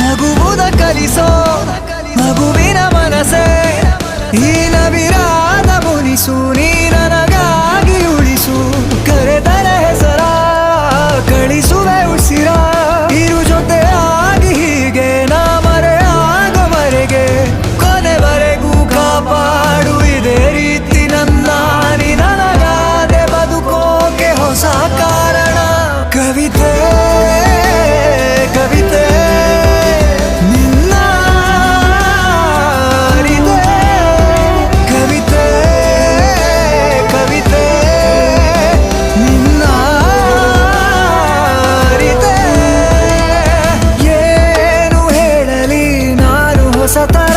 ನಗುವುದ ಕಲಿಸೋ, ನಗುವಿನ ಮನಸೆ ಈ ನವಿರಾದ ಮುನಿಸು, ನೀ ನನಗಾಗಿ ಉಳಿಸು. ಕರೆದರ ಹೆಸರ, ಕಳಿಸುವೆ ಉಸಿರ. ಇರು ಜೊತೆ ಆಗಿ ಹೀಗೆ, ನಾ ಮರೆ ಆಗವರೆಗೆ ಕೊನೆವರೆಗೂ ಕಾಪಾಡು, ಇದೇ ರೀತಿ ನನ್ನ ನೀ ನನಗಾದೆ ಬದುಕೋಕೆ ಹೊಸ ಕಾರಣ. ಕವಿತೆ pasa